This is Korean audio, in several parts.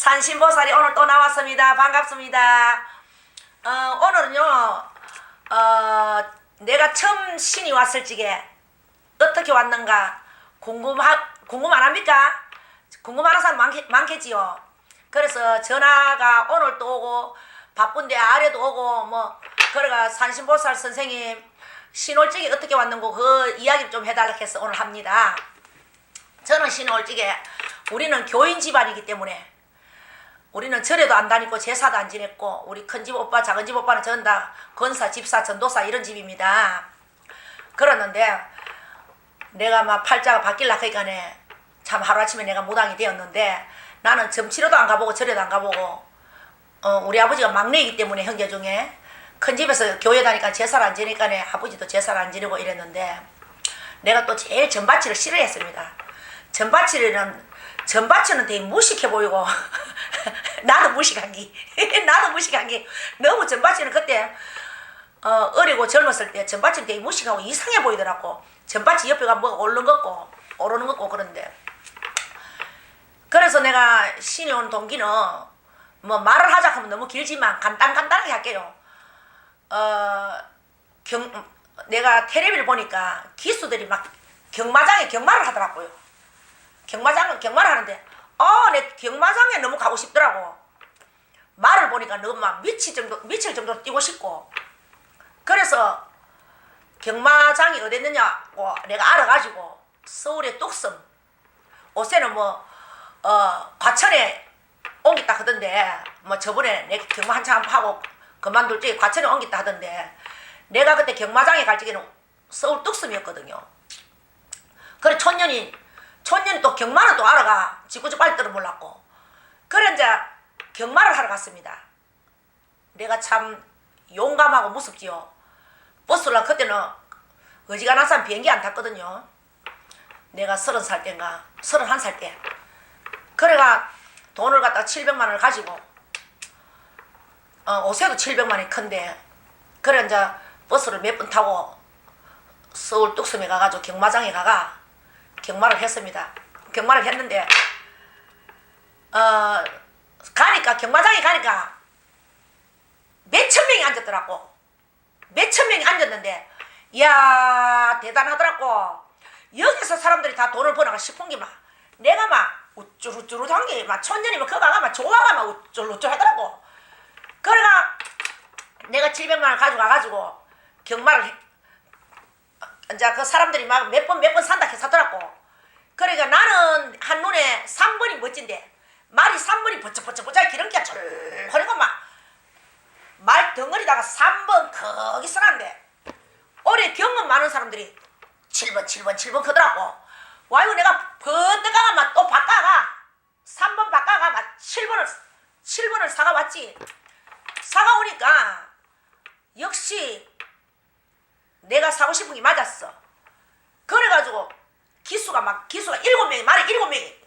산신보살이 오늘 또 나왔습니다. 반갑습니다. 어, 오늘은요, 어, 내가 처음 신이 왔을 적에 어떻게 왔는가 궁금하, 궁금 안 합니까? 궁금하는 사람 많겠, 많겠지요. 그래서 전화가 오늘 또 오고, 바쁜데 아래도 오고, 뭐, 그래가 산신보살 선생님 신월직이 어떻게 왔는고 그 이야기를 좀 해달라 해서 오늘 합니다. 저는 신월직에 우리는 교인 집안이기 때문에 우리는 절에도 안 다니고 제사도 안 지냈고 우리 큰 집 오빠 작은 집 오빠는 전다 권사 집사 전도사 이런 집입니다. 그랬는데 내가 막 팔자가 바뀔라 하니까네 참 하루아침에 내가 무당이 되었는데 나는 점치러도 안 가보고 절에도 안 가보고 어, 우리 아버지가 막내이기 때문에 형제 중에 큰 집에서 교회 다니까 제사를 안 지니까네 아버지도 제사를 안 지내고 이랬는데 내가 또 제일 전바치를 싫어했습니다. 전바치는 전바치는 되게 무식해 보이고 나도 무식한 게 나도 무식한 게 너무 전바치는 그때 어, 어리고 젊었을 때 전바치는 되게 무식하고 이상해 보이더라고. 전바치 옆에가 뭐가 오르는 것 같고 오르는 것 같고 그런데 그래서 내가 신이 온 동기는 뭐 말을 하자 하면 너무 길지만 간단 간단하게 할게요. 어, 경, 내가 텔레비를 보니까 기수들이 막 경마장에 경마를 하더라고요. 경마장, 경마를 하는데, 어, 내 경마장에 너무 가고 싶더라고. 말을 보니까 너무 막 미칠 정도, 미칠 정도로 뛰고 싶고. 그래서 경마장이 어디 있느냐고 내가 알아가지고 서울의 뚝섬, 옷에는 뭐, 어, 과천에 옮겼다 하던데, 뭐 저번에 내 경마 한참 하고 그만둘 적에 과천에 옮겼다 하던데, 내가 그때 경마장에 갈 적에는 서울 뚝섬이었거든요. 그래 촌년이 촌년이 또 경마는 또 알아가 지구지 빨리 들어 몰랐고 그래 이제 경마를 하러 갔습니다. 내가 참 용감하고 무섭지요. 버스를 그때는 어지간한 비행기 안 탔거든요. 내가 서른 살 때인가 서른 한 살 때. 그래가 돈을 갖다 700만 원을 가지고 어, 옷에도 700만 원이 큰데 그래 이제 버스를 몇 번 타고 서울 뚝섬에 가가지고 경마장에 가가 경마를 했습니다. 경마를 했는데 어 가니까 경마장에 가니까 몇 천 명이 앉았더라고. 몇 천 명이 앉았는데 이야 대단하더라고. 여기서 사람들이 다 돈을 버나가 싶은 게 막 내가 막 우쭈루쭈루한 게막 천년이면 그거 가막 좋아가 막 우쭈루쭈 하더라고. 그래가 내가 700만 원 가져가가지고 경마를 해- 이제 그 사람들이 막 몇 번 몇 번 산다 해서 사더라고. 그러니까 나는 한눈에 3번이 멋진데 말이 3번이 버쩍버쩍버쩍 기름기가 쫄거리고 막말 덩어리다가 3번 거기 써놨는데 올해 경험 많은 사람들이 7번 7번 7번 그더라고. 와이고 내가 번뜩가가 막또 바꿔가 3번 바꿔가 막 7번을 7번을 사가 왔지. 사가 오니까 역시 내가 사고 싶은 게 맞았어. 그래가지고 기수가 막 기수가 일곱 명이 말이 일곱 명이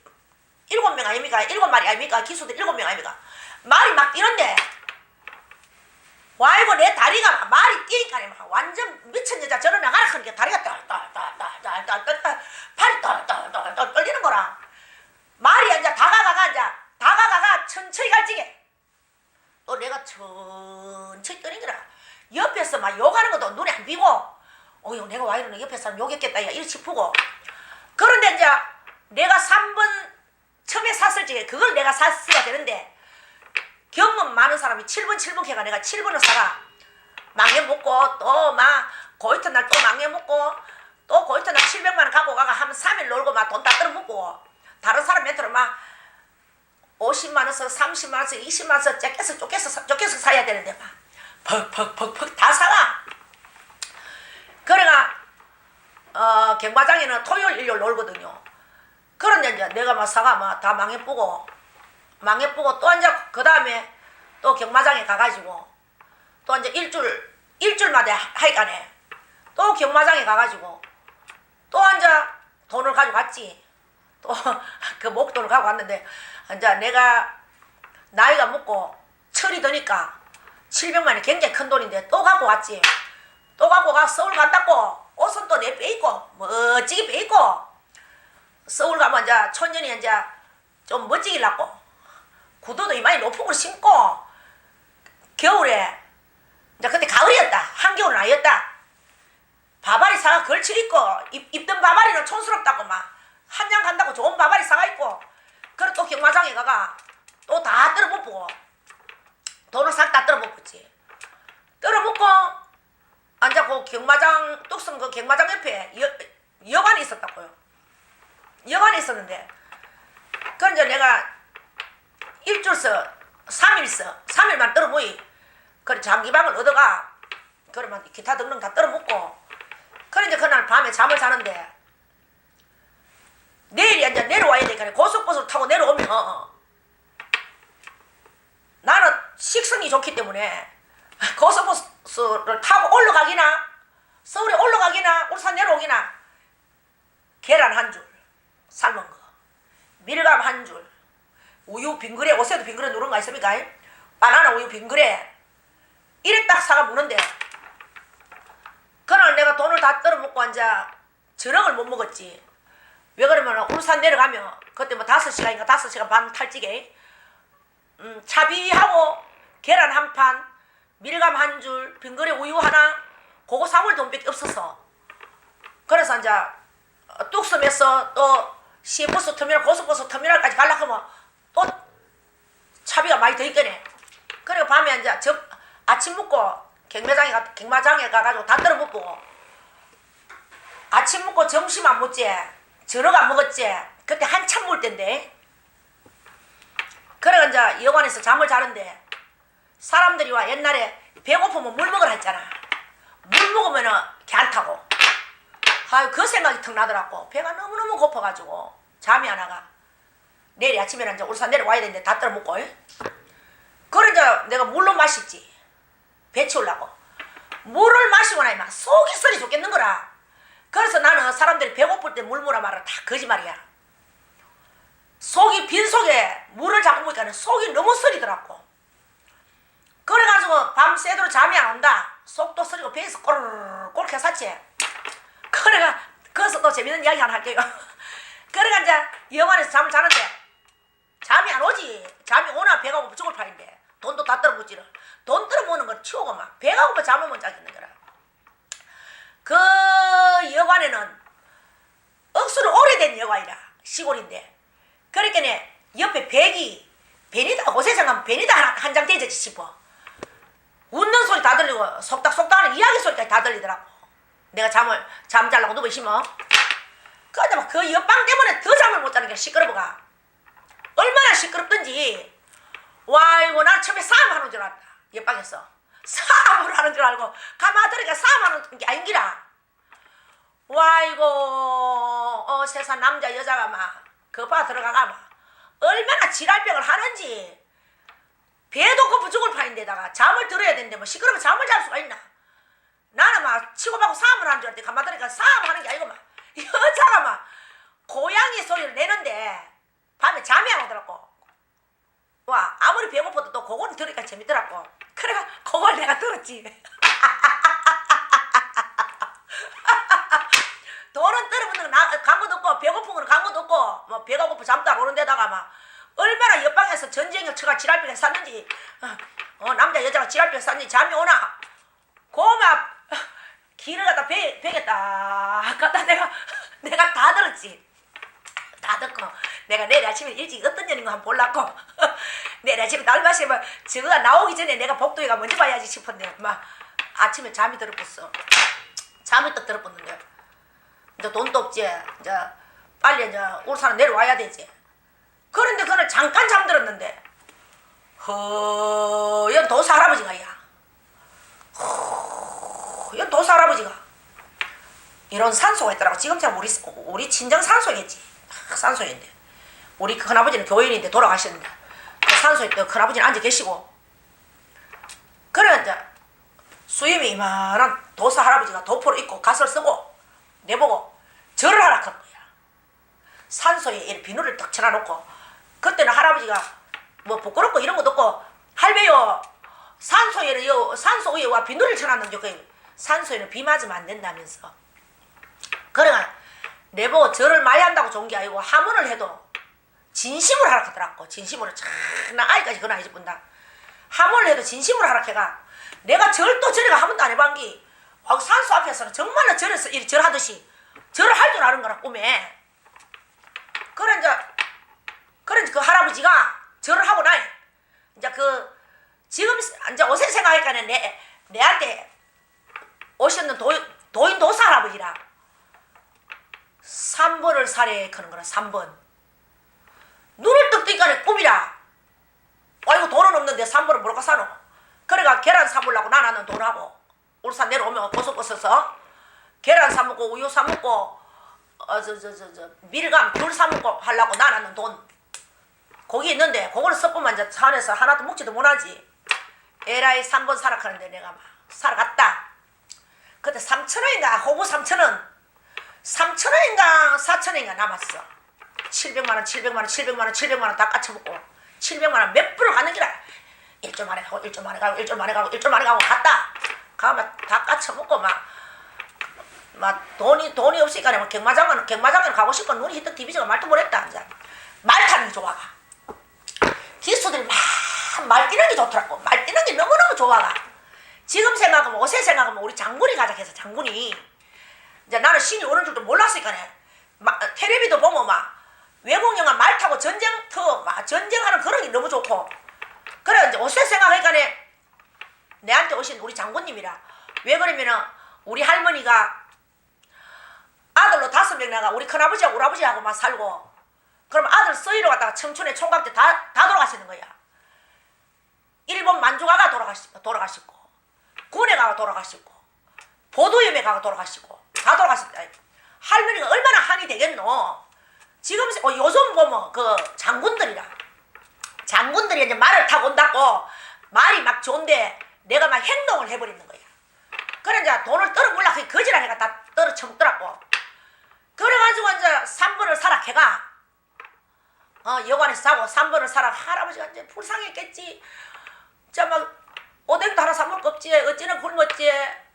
일곱 명 아닙니까? 일곱 마리 아닙니까? 기수들 일곱 명 아닙니까? 말이 막 뛰는데 와이고 내 다리가 막 말이 뛰니까 막 완전 미친 여자 저런 나가라 하니까 다리가 떨떨떨떨떨떨떨 팔이 떨떨떨떨 떨리는 거라 말이 이제 다가가가 이제 다가가가 천천히 갈지게 또 내가 천천히 떠니더라 옆에서 막 욕하는 것도 눈에 안 띄고 어휴 내가 와 이러는 옆에 사람 욕했겠다 야 이래 싶고. 그런데 이제 내가 3번 처음에 샀을 적에 그걸 내가 샀어야 되는데 경험 많은 사람이 7번 7번 해가 내가 7번을 사가. 망해 먹고 또 막 고이트 날또 망해 먹고 또 고이트 날 700만 원 갖고 가가 한 3일 놀고 막 돈 다 떨어먹고 다른 사람 멘트로 막 50만 원서 30만 원서 20만 원서 쫓겨서 쫓겨서 쫓겨서 사야 되는데 막 퍽퍽퍽퍽 다 사가 그래가 어 경마장에는 토요일 일요일 놀거든요. 그런데 이제 내가 막 사가 막 다 망해보고 망해보고 또 이제 그 다음에 또 경마장에 가가지고 또 이제 일주일 일주일마다 하니까네 또 경마장에 가가지고 또 이제 돈을 가지고 갔지. 또 그 목돈을 가고 왔는데 이제 내가 나이가 먹고 철이 드니까 700만이 굉장히 큰 돈인데 또 갖고 왔지? 또 갖고 가? 서울 간다고? 옷은 또 내 빼입고? 멋지게 빼입고? 서울 가면 이제 촌년이 이제 좀 멋지게 놨고? 구두도 이마에 높은 걸 신고? 겨울에 이제 그때 가을이었다. 한겨울은 아니었다. 바바리 사가 걸칠 입고 입, 입던 바바리는 촌스럽다고 막. 한양 간다고 좋은 바바리 사가 입고. 그래 또 경마장에 가가 또다 떨어먹고 돈을 싹다 떨어먹었지. 떨어먹고 앉아고 경마장 뚝섬 그 경마장 옆에 여, 여관이 있었다고요. 여관이 있었는데 그래 이제 내가 일주일서 3일서 3일만 떨어보이. 그래 장기방을 얻어가. 그러면 기타 등등 다 떨어먹고. 그래 이제 그날 밤에 잠을 자는데 내일이 이제 내려와야 되니까 고속버스를 타고 내려오면 어, 나는 식성이 좋기 때문에 고속버스를 타고 올라가기나 서울에 올라가기나 울산 내려오기나 계란 한 줄 삶은 거 밀감 한 줄 우유 빙그레 옷에도 빙그레 누른 거 있습니까? 바나나 우유 빙그레 이래 딱 사가 무는데 그날 내가 돈을 다 떨어먹고 앉아 저녁을 못 먹었지 왜 그러면 울산 내려가면 그때 뭐 다섯 시간인가 다섯 시간 반 탈지게 음, 차비하고 계란 한 판, 밀감 한 줄, 빙그레 우유 하나, 그거 사물 돈밖에 없었어. 그래서 이제 어, 뚝섬에서 또 시버스 터미널, 고속버스 터미널까지 가려고 하면 또 차비가 많이 더 있겠네. 그리고 밤에 이제 저 아침 먹고 경매장에 가, 경마장에 가가지고 다 떨어 먹고 아침 먹고 점심 안 먹지, 저녁 안 먹었지. 그때 한참 먹을 때인데. 그래 이제 여관에서 잠을 자는데 사람들이 와 옛날에 배고프면 물 먹으라 했잖아. 물 먹으면은 괜찮다고. 아유 그 생각이 턱 나더라고. 배가 너무너무 고파가지고 잠이 안 와가. 내일 아침에는 이제 울산 내려와야 되는데 다 떨어 먹고. 예? 그래 이제 내가 물로 마시지. 배 채우려고. 물을 마시고 나면 속이 썰이 좋겠는 거라. 그래서 나는 사람들이 배고플 때물 먹으라 말은 다 거짓말이야. 속이 빈 속에 물을 자꾸 먹으니까 속이 너무 쓰리더라고. 그래가지고 밤새도록 잠이 안 온다. 속도 쓰리고 배에서 꼬르르 꼴게 샀지. 그래가 거기서 또 재밌는 이야기 하나 할게요. 그래가 이제 영화에서 잠을 자는데 잠이 안 오지. 잠이 오나 배가 고파 죽을 판인데 돈도 다 떨어붙지를. 돈 떨어보는 걸 치우고 막 배가 고파 잠을 못 자겠는 거라. 그 여관에는 억수로 오래된 여관이라 시골인데 그러니까 옆에 백이 베니다 곳에서 가면 베니다 한장 대지 싶어 웃는 소리 다 들리고 속닥속닥하는 이야기 소리까지 다 들리더라고 내가 잠을 잠 자려고 누워 있으면 그런데 막그 옆방 때문에 더 잠을 못 자는 게 시끄러워가. 얼마나 시끄럽던지. 와 이거 난 처음에 싸움하는 줄 알았다. 옆방에서. 싸움을 하는 줄 알고 가만 들으니까 싸움하는 게 아닌기라. 와 이거 어 세상 남자 여자가 막 거봐 들어가가 막 얼마나 지랄병을 하는지 배도 고프 죽을 판인데다가 잠을 들어야 되는데 뭐 시끄러면 잠을 잘 수가 있나? 나는 막 치고받고 싸움을 하는 줄 알았더니 가만 들으니까 싸움 하는 게 아니고 막 여자가 막 고양이 소리를 내는데 밤에 잠이 안 오더라고. 와 아무리 배고파도 또 그거는 들으니까 재밌더라고. 그래가 그걸 내가 들었지. 돈은 떨어붙는 간 것도 없고 배고픈 거는 간 것도 없고 뭐 배가 고파 잠도 안 오는 데다가 막 얼마나 옆방에서 전쟁을 쳐가 지랄병에 샀는지 어, 어, 남자 여자가 지랄병에 샀는지 잠이 오나? 고막 길을 갖다 배, 베겠다. 갖다 내가 내가 다 들었지. 다 듣고 내가 내일 아침에 일찍 어떤 년인 거 한번 보려고. 내일 아침에 날마시면 저거가 나오기 전에 내가 복도에가 먼저 봐야지 싶었는데 막 아침에 잠이 들었었어. 잠이 또 들었었는데. 이제 돈도 없지. 이제 빨리 이제 울산 내려와야 되지 그런데 그날 잠깐 잠들었는데 허연 도사 할아버지가 야. 허연 도사 할아버지가. 이런 산소가 있더라고. 지금 참 우리 우리 친정 산소겠지. 아, 산소인데. 우리 큰아버지는 교인인데 돌아가셨는데 그 산소에 또 큰아버지는 앉아 계시고. 그래 이제 수임이 이만한 도사 할아버지가 도포를 입고 가설 쓰고 내보고 절을 하라 한 거야. 산소에 이 비누를 딱 쳐놔놓고 그때는 할아버지가 뭐 부끄럽고 이런 것도 없고 할배요 산소에는 요 산소 위에 와 비누를 쳐놨는데 그 산소에는 비 맞으면 안 된다면서. 그래가 내보고 절을 많이 한다고 좋은 게 아니고 하문을 해도 진심으로 하락하더라고. 진심으로 참나 아이까지 그건 아니지 본다. 하모를 해도 진심으로 하락해가 내가 절도 절에가 한 번도 안 해봤기 아, 산수 앞에서는 정말로 절에서 절하듯이 절을 할 줄 아는 거라 꿈에. 그래 이제 이제 그 할아버지가 절을 하고 나니 이제 그 지금 이제 옷에 생각하니까 내 내한테 오셨는 도, 도인 도사 할아버지라 3번을 사례 그는 거라 3번. 눈을 떡 뜨니까 꿈이라 아이고 돈은 없는데 3번을 뭐가 사노? 그래가 계란 사먹으려고 나는 돈하고 울산 내려오면 고속버스서 계란 사먹고 우유 사먹고 어 저 저 저 저 밀감 귤 사먹고 하려고 나는 돈 거기 있는데 그거를 섞으면 이제 산에서 하나도 먹지도 못하지. 에라이 3번 살아가는데 내가 막 살아갔다. 그때 3천원인가? 호부 3천원. 3천원인가? 4천원인가 남았어. 700만원 700만원 700만원 700만원 다 까쳐먹고 700만원 몇 프로 가는 기라. 일주 만에 가고 일주 만에 가고 일주 만에 가고 일주 만에 가고 갔다. 가면 다 까쳐먹고 막, 막 돈이 돈이 없으니까 막 경마장은 경마장은 가고 싶고 눈이 히뜩 디비져가 말도 못했다. 이제. 말 타는 게 좋아가 기수들이 막 말 뛰는 게 좋더라고. 말 뛰는 게 너무너무 좋아가. 지금 생각하면 어제 생각하면 우리 장군이 가자 해서 장군이. 이제 나는 신이 오는 줄도 몰랐으니까네 막 텔레비도 보면 막 외국 영화 말 타고 전쟁터 막 전쟁하는 그런 게 너무 좋고. 그래 이제 어제 생각하니까네 내한테 오신 우리 장군님이라. 왜 그러면은 우리 할머니가 아들로 다섯 명 나가 우리 큰아버지하고 우리 아버지하고 막 살고 그럼 아들 서희로 갔다가 청춘에 총각 때다 다 돌아가시는 거야. 일본 만주가가 돌아가시, 돌아가시고 군에 가가 돌아가시고 보도염에 가가 돌아가시고 다 돌아가셨다. 할머니가 얼마나 한이 되겠노? 지금 세- 어, 요즘 보면 그 장군들이라. 장군들이 이제 말을 타고 온다고 말이 막 좋은데 내가 막 행동을 해버리는 거야. 그래 이제 돈을 떨어물라. 그 거지라니까 다 떨어 쳐먹더라고. 그래가지고 이제 3번을 사락해가 어 여관에서 사고 3번을 사라 할아버지가 이제 불쌍했겠지. 자막 오뎅도 하나 사 먹고 없지. 어찌는 굶었지.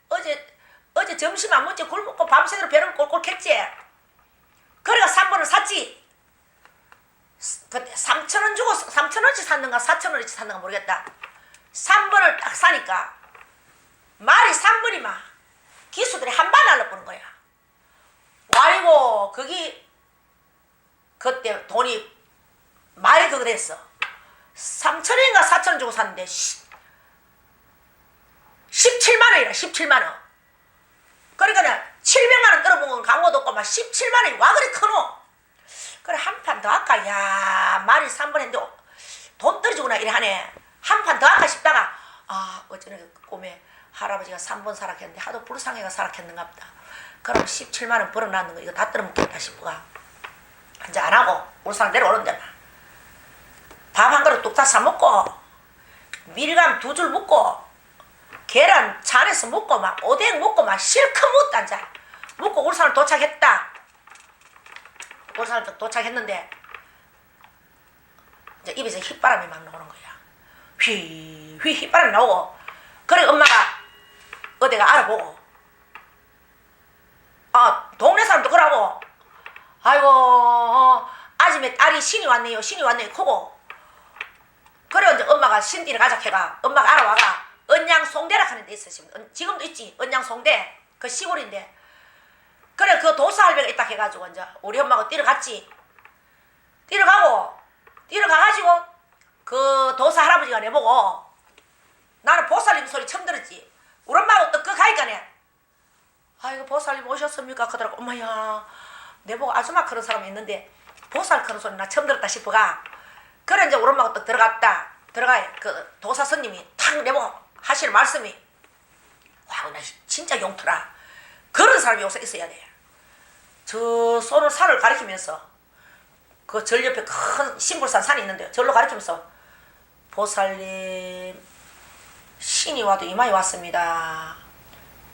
어제 어제 점심 안 먹지. 굶었고 밤새도록 배는 꼴꼴했지. 그래가 3번을 샀지. 그때 3천 원 주고 3천 원치 샀는가 4천 원치 샀는가 모르겠다. 3번을 딱 사니까 말이 3번이 막 기수들이 한발 날라보는 거야. 와이고 거기 그때 돈이 그거 됐어. 3천원인가 4천원 주고 샀는데 17만원이라 17만원. 그러니까 700만원 떨어본 강호도 없고 막 17만원이 와 그리 크노. 그래 한 판 더 할까? 야 말이 3번 했는데 돈 떨어지구나 이래 하네. 한 판 더 할까 싶다가 아 어쩌네 그 꿈에 할아버지가 3번 사락했는데 하도 불쌍해가 사락했는가 보다. 그럼 17만원 벌어놨는 거 이거 다 떨어먹겠다 싶어가 이제 안 하고 울산 내려오는데 밥 한 그릇 뚝딱 사 먹고 밀감 두 줄 먹고 계란 잔에서 먹고 막 오뎅 먹고 막 실컷 먹다 이제. 먹고 울산을 도착했다. 울산을 도- 도착했는데 이제 입에서 휘바람이 막 나오는 거야. 휘휘 휘바람이 나오고 그래 엄마가 어디가 알아보고 아 동네 사람도 그러고 아이고 어, 아침에 딸이 신이 왔네요 신이 왔네요 크고 그래 이제 엄마가 신디를 가자 해가. 엄마가 알아와가. 언양 송대라 하는 데 있어 지금 언- 지금도 있지? 언양 송대? 그 시골인데. 그래 그 도사 할배가 있다 해가지고 이제 우리 엄마가 뛰어갔지. 뛰어가고 뛰어가가지고 그 도사 할아버지가 내보고 나는 보살님 소리 처음 들었지. 우리 엄마가 또그 가니까네. 아이고 보살님 오셨습니까? 그러더라고. 엄마야 내보고 아줌마 그런 사람이 있는데 보살 그런 소리 나 처음 들었다 싶어가 그래 이제 우리 엄마가 또 들어갔다. 들어가 그 도사 스님이 탁 내보고 하시는 말씀이 와 나 진짜 용투라. 그런 사람이 요새 있어야 돼 저 손을 산을 가리키면서 그 절 옆에 큰 신불산 산이 있는데 절로 가리키면서 보살님 신이 와도 이마에 왔습니다.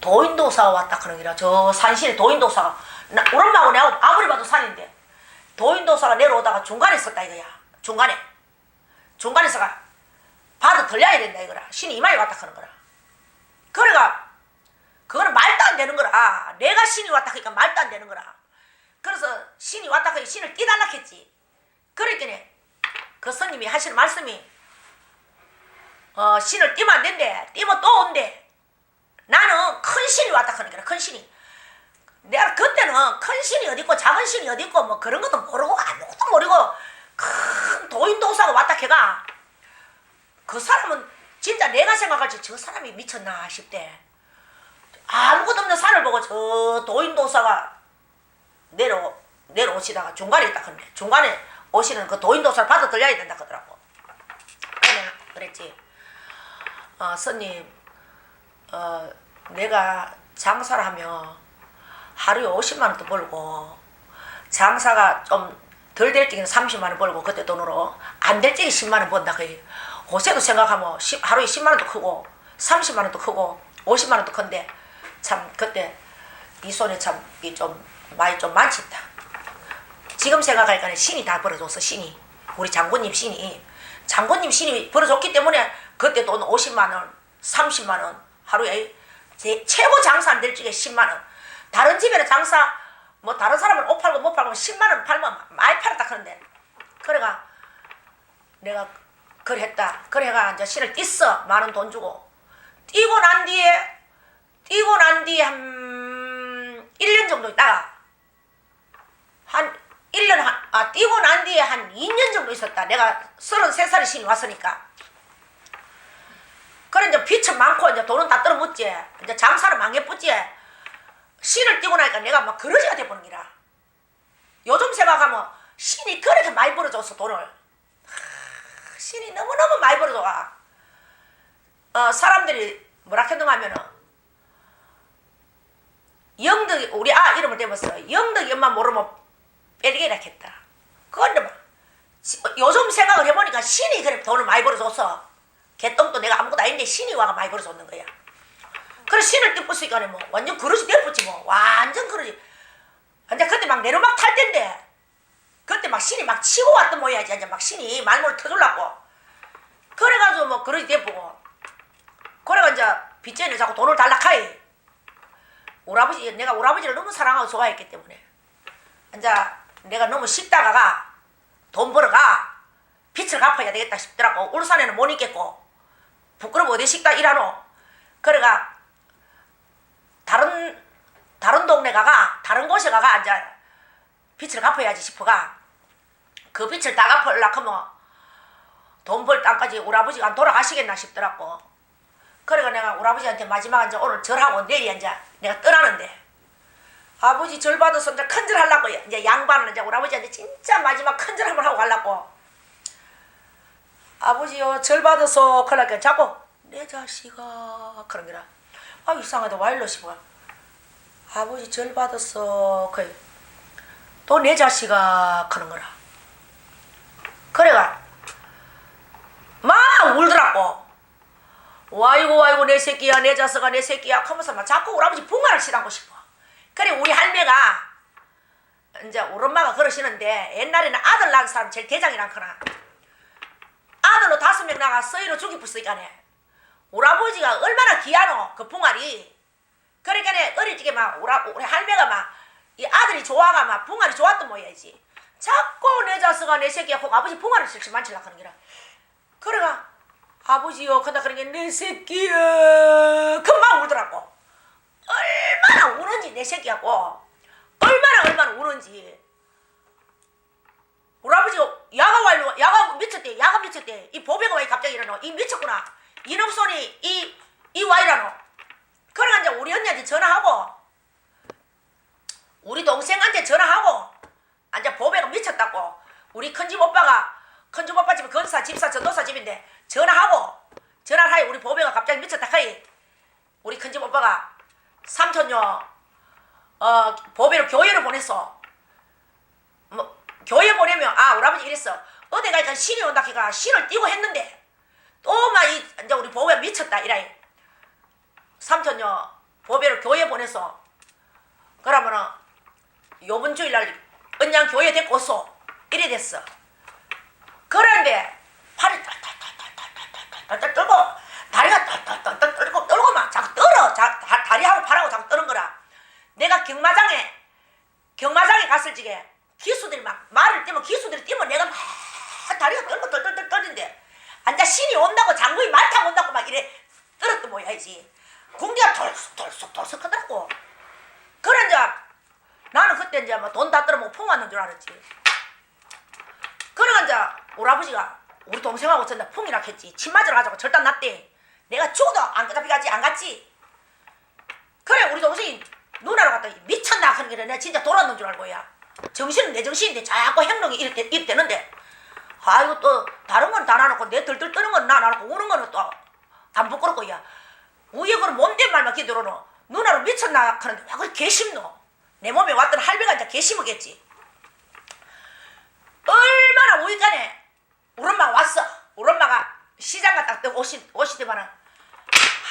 도인도사가 왔다 그런 기라. 저 산신에 도인도사가 나, 엄마하고 내가 아무리 봐도 산인데 도인도사가 내려오다가 중간에 있었다 이거야 중간에 중간에서가 봐도 들려야 된다 이거라. 신이 이마에 왔다 그런 거라. 그래가 그거는 말도 안 되는 거라. 내가 신이 왔다 그러니까 말도 안 되는 거라. 그래서 신이 왔다 그러니까 신을 띠달라 했지. 그랬더니 그 스님이 하시는 말씀이 어 신을 띄면 안 된대. 띄면 또 온대. 나는 큰 신이 왔다 하는 거라 큰 신이. 내가 그때는 큰 신이 어디 있고 작은 신이 어디 있고 뭐 그런 것도 모르고 아무것도 모르고 큰 도인도사가 왔다 해가. 그 사람은 진짜 내가 생각할 때 저 사람이 미쳤나 싶대. 아무것도 없는 산을 보고 저 도인도사가 내려 내려오시다가 중간에 있다 그러네. 중간에 오시는 그 도인도사를 받아 들려야 된다 그러더라고. 그랬지. 어 스님 어 내가 장사를 하면 하루에 50만 원도 벌고 장사가 좀 덜 될 적에는 30만 원 벌고 그때 돈으로. 안 될 적에 10만 원 번다 거의. 옷에도 생각하면 10, 하루에 10만 원도 크고 30만 원도 크고 50만 원도 큰데 참 그때 이 손에 참이좀 많이 좀 많지다. 지금 생각하니까 신이 다 벌어줬어 신이. 우리 장군님 신이. 장군님 신이 벌어줬기 때문에 그때 돈 50만 원 30만 원 하루에 제, 최고 장사 안 될 적에 10만 원. 다른 집에는 장사 뭐 다른 사람은 옷 팔고 못 팔고 10만 원 팔면 많이 팔았다 그런데. 그래가 내가 그래 했다. 그래가 이제 신을 띄어 많은 돈 주고. 띄고 난 뒤에 띄고 난 뒤에 한 1년 정도 있다가 한 1년 한, 아 띄고 난 뒤에 한 2년 정도 있었다. 내가 33살에 신이 왔으니까. 그래 이제 빚은 많고 이제 돈은 다 떨어붙지. 이제 장사는 망해붙지 신을 띄고 나니까 내가 막 그러지가 돼보는 기라. 요즘 생각하면 신이 그렇게 많이 벌어줬어 돈을. 하, 신이 너무너무 많이 벌어줘 어 사람들이 뭐라 했는가 하면은 영덕이 우리 아 이름을 대면서 영덕이 엄마 모르면 빼리게라 했다. 그건데 막 시- 요즘 생각을 해보니까 신이 그래 돈을 많이 벌어줬어 개똥도 내가 아무것도 아닌데 신이 와가 많이 벌어줬는 거야 그래 신을 띠뿌으니까 뭐 완전 그릇이 내뿌지 뭐. 완전 그릇이. 완전 그때 막 내로막 탈 텐데 그때 막 신이 막 치고 왔던 모양이지. 이제 막 신이 말문을 터줄라고. 그래가지고 뭐 그릇이 내뿌고. 그래가 이제 빚쟁이는 자꾸 돈을 달라 카이. 우리 아버지 내가 우리 아버지를 너무 사랑하고 좋아했기 때문에. 이제 내가 너무 식다가가 돈 벌어가 빚을 갚아야 되겠다 싶더라고. 울산에는 못 있겠고. 부끄러워 어디 식다 일하노? 그래가 다른 다른 동네 가가 다른 곳에 가가 이제 빚을 갚아야지 싶어가 그 빚을 다 갚으려고 하면 돈 벌 땅까지 우리 아버지가 안 돌아가시겠나 싶더라고. 그래가 내가 우리 아버지한테 마지막 이제 오늘 절하고 내일 이제 내가 떠나는데 아버지 절 받아서 이제 큰절 하려고 이제 양반은 이제 우리 아버지한테 진짜 마지막 큰절 한번 하고 가려고. 아버지요 절 받아서 그러니까 자꾸 내 자식아 그런 게라 아 이상하다. 와일러 싶어 아버지 절 받았어. 그또내 자식아 그런 거라. 그래가 막 울더라고. 와이고 와이고 내 새끼야 내 자식아 내 새끼야. 하면서 막 자꾸 우리 아버지 붕가를 치라고 싶어. 그래 우리 할매가 이제 우리 엄마가 그러시는데 옛날에는 아들 낳은 사람 제일 대장이란 거나. 아들로 다섯 명 나가 서희로 죽이 부스니까네 우리 아버지가 얼마나 귀하노 그 붕아리. 그러니까네 어릴 적에 막 아- 우리 할매가 막 이 아들이 좋아가 막 붕아리 좋았던 모양이지. 자꾸 내 자식아 내 새끼야 혹 아버지 붕아리 실실 만질라 하는 기라. 그래가 아버지요 그다 그런 게내 새끼야 금방 울더라고. 얼마나 우는지 내 새끼하고. 얼마나 얼마나 우는지. 우리 아버지가 야가 와일로 야가 미쳤대 야가 미쳤대 이 보배가 왜 갑자기 이러노 이 미쳤구나 이놈손이 이 이 와이라노? 그러니까 이제 우리 언니한테 전화하고 우리 동생한테 전화하고 이제 보배가 미쳤다고. 우리 큰집 오빠가 큰집 오빠 집은 건사 집사 전도사 집인데 전화하고 전화를 하여 우리 보배가 갑자기 미쳤다. 하이 우리 큰집 오빠가 삼촌요 어 보배를 교회를 보냈어. 뭐 교회 보내면 아 우리 아버지 이랬어. 어디 가니까 신이 온다 해가 신을 띄고 했는데 또막이 이제 우리 보배 미쳤다 이라이. 삼촌요 보배를 교회 보냈어 그러면은 요번 주일날 언양 교회 데리고 오소. 이래 됐어. 그런데 팔이 딸딸딸딸딸딸딸 떨고 다리가 딸딸딸딸 떨고 떨고 막 자꾸 떨어. 자, 다, 다리하고 팔하고 자꾸 떠는 거라. 내가 경마장에 경마장에 갔을 적에 기수들이 막 말을 뛰면 기수들이 뛰면 내가 막 다리가 떨고 떨떨떨 떨린데 앉아 신이 온다고 장군이 말 타고 온다고 막 이래 떨었던 모양이지 궁디가 덜썩 덜썩 덜썩 하더라고. 그래 이제 나는 그때 이제 뭐돈다 떨어먹고 풍 왔는 줄 알았지. 그래 이제 우리 아버지가 우리 동생하고 전날 풍이라 했지. 침 맞으러 가자고 절단 났대. 내가 죽어도 안 그다피 가지 안 갔지? 그래 우리 동생이 누나로 갔다 미쳤나 하는 게 내가 진짜 돌았는 줄 알고야. 정신은 내 정신인데 자꾸 행동이 이렇게 이렇게 되는데 아이고 또 다른 건다 나놓고 내 들들 뜨는 건나 나놓고 우는 거는 또안 부끄럽고 야. 우에 그런 몸된 말만 기대로는 누나로 미쳤나? 하는데 왜 그렇게 개심노? 내 몸에 왔던 할배가 이제 개심하겠지. 얼마나 우익간에 우리 엄마가 왔어. 우리 엄마가 시장 갔다 또 오시, 오시더만은.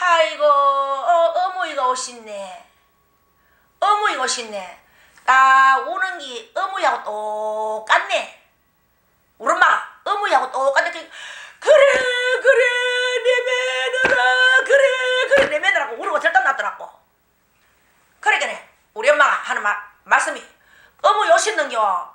아이고 어, 어머니가 오셨네. 어머니가 오셨네. 딱 오는 게 어머니하고 똑같네 우리 엄마가 어머니하고 똑같네 그- 그래 그래 내 며느라 그래 그래. 내 며느라고 우르고 절단 났더라고. 그래 우리 엄마가 하는 말, 말씀이 어머니 오셨는겨.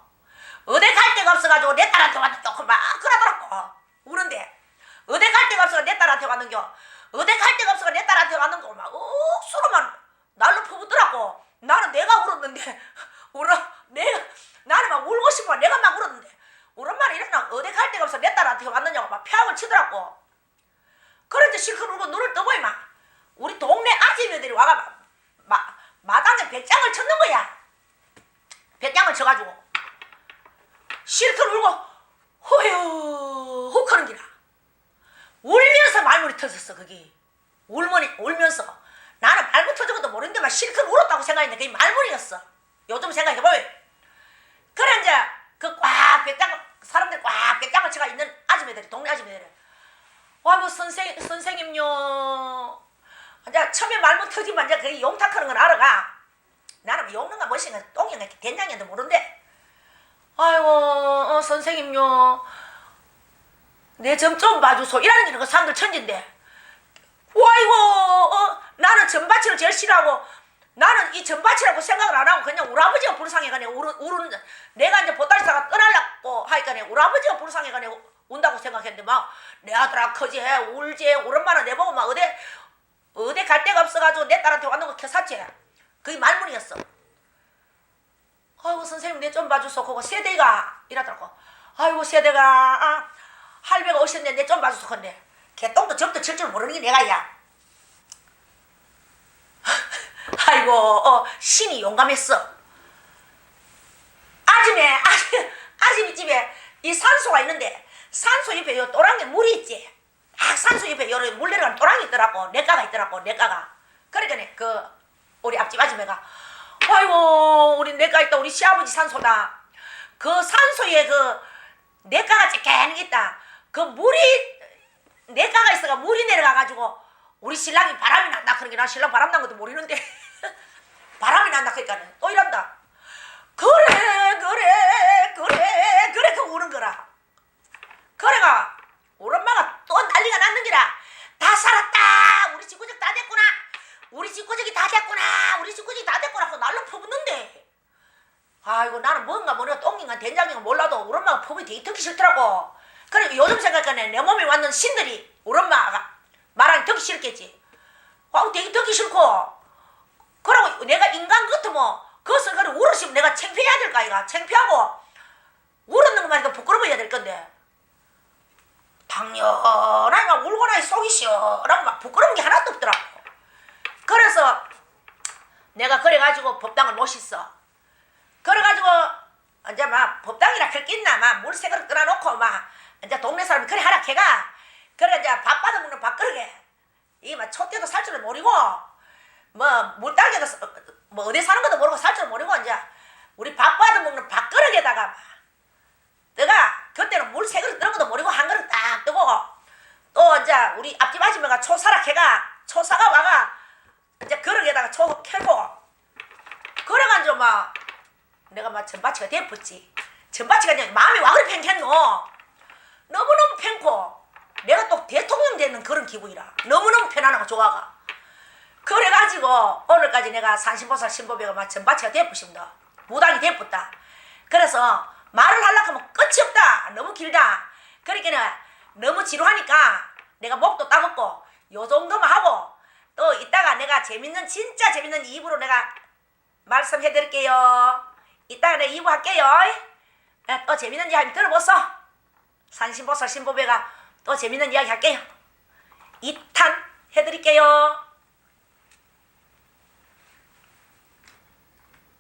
어디 갈 데가 없어가지고 내 딸한테 왔는겨 그막 그러더라고. 우는데 어디 갈 데가 없어가 내 딸한테 왔는겨. 어디 갈 데가 없어가 내 딸한테 왔는 거 막 억수로만 날로 퍼붓더라고. 나는 내가 울었는데 울어. 내가 나는 막 울고 싶어. 내가 막 울었는데 어디 갈 데가 없어. 내 딸한테 왔느냐고 막 폐악을 치더라고. 그런데 실컷 울고 눈을 뜨고 이막 우리 동네 아줌마들이 와가 막, 마, 마당에 백장을 쳤는 거야. 백장을 쳐가지고. 실컷 울고 호유 훅 하는 기라. 울면서 말문이 터졌어 그게. 울머니 울면서. 나는 말문 터진 것도 모르는데 막 실컷 울었다고 생각했는데 그게 말문이었어. 요즘 생각해보면. 그래 이제 그꽉 백장 사람들 꽉 백장을 쳐가 있는 아줌마들이 동네 아줌마들이. 와그 선생 선생님요. 이제 처음에 말문 터지면 이제 그 용탁하는 건 알아가. 나는 용는가 무엇인가 똥인가 된장인도 모르는데. 아이고 어, 선생님요. 내 점 좀 봐주소. 이라는 게그 사람들 천진데. 와이고 어, 나는 전바치를 제일 싫어하고 나는 이 전바치라고 생각을 안 하고 그냥 우리 아버지가 불쌍해가네 우르, 우르는 내가 이제 보따리사가 떠날라고 하니까 우리 아버지가 불쌍해가네 운다고 생각했는데 막 내 아들아 커지 울지 우리 엄마는 내 보고 막 어디 어디 갈 데가 없어가지고 내 딸한테 왔는 거 캐샀지 그게 말문이었어. 아이고 선생님 내 좀 봐주소. 그거 세대가 이러더라고. 아이고 세대가 아, 할배가 오셨네. 내 좀 봐주소. 근데 개똥도 접도 칠 줄 모르는 게 내가 야 아이고 어, 신이 용감했어. 아줌에 아줌, 아줌이 집에 이 산소가 있는데 산소 옆에 요 또랑에 물이 있지. 아 산소 옆에 여러 물 내려가는 또랑이 있더라고. 내가가 있더라고 내가가. 그러니까 그 우리 앞집 아줌매가 아이고 우리 내가 있다. 우리 시아버지 산소다. 그 산소에 그 내가가 게 있다. 그 물이 내가가 있어가 물이 내려가가지고 우리 신랑이 바람이 난다. 그러니까 나 신랑 바람 난 것도 모르는데 바람이 난다 그러니까 또 이런다. 그래 그래 그래 그래 그 우는 거라. 그래가 우리 엄마가 또 난리가 났는기라. 다 살았다. 우리 집구석 다 됐구나. 우리 집구석이 다 됐구나. 우리 집구석이 다 됐구나. 하고 날로 퍼붓는데. 아이고 나는 뭔가 뭐냐. 똥인가 된장인가 몰라도 우리 엄마가 폼이 되게 듣기 싫더라고. 그래 요즘 생각하네. 내 몸에 왔는 신들이 우리 엄마가 말하기 듣기 싫겠지. 아 되게 듣기 싫고 내가 인간 같으면 그것을 그래 울으시면 내가 창피해야 될까 이가? 창피하고 울었는 것만 해도 부끄러워야 될 건데. 당연하게 막 울고나 속이 시원하고 막 부끄러운 게 하나도 없더라고. 그래서 내가 그래가지고 법당을 모셨어. 그래가지고 이제 막 법당이라 그랬겠나? 막 물색을 끊어놓고 막 이제 동네 사람이 그래 하라 걔가. 그래 이제 밥 받아 먹는 밥그릇에. 이막 촛대도 살 줄을 모르고 뭐 물달개도 사- 뭐 어디 사는 것도 모르고 살 줄 모르고 이제 우리 밥 받아 먹는 밥그릇에다가 막 내가 그때는 물 세 그릇 뜨는 것도 모르고 한 그릇 딱 뜨고 또 이제 우리 앞집 아줌마가 초사라 걔가 초사가 와가 이제 그릇에다가 초 캐고 그래가지고 막 내가 막 전바치가 대붙지. 전바치가 그냥 마음이 와 그리 팽했노. 너무너무 팽고 내가 또 대통령 되는 그런 기분이라. 너무너무 편안하고 좋아가 그래가지고 오늘까지 내가 산신보살 신보배가 막 전바치가 대붙습니다 무당이 대붙다 그래서 말을 하려고 하면 끝이 없다 너무 길다 그러니까는 너무 지루하니까 내가 목도 따갑고 요 정도만 하고 또 이따가 내가 재밌는 진짜 재밌는 입으로 내가 말씀해 드릴게요. 이따가 내가 입으로 할게요. 예, 또 재밌는 이야기 들어보소. 산신보살 신보배가 또 재밌는 이야기 할게요. 2탄 해드릴게요.